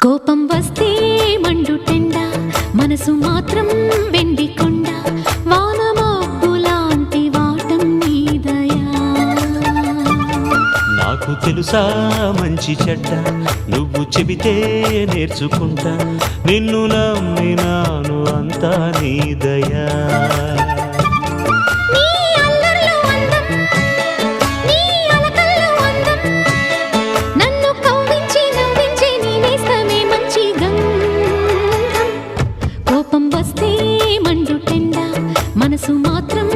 కోపం వస్తే మండు మండుటెండ మనసు మాత్రం వెండి కొండ వాన లాంటి వాటం నీదయా నాకు తెలుసా మంచి చెడ్డ నువ్వు చెబితే నేర్చుకుంటా నిన్ను నమ్మినాను అంతా నీ దయా. మండు టెండ మనసు మాత్రం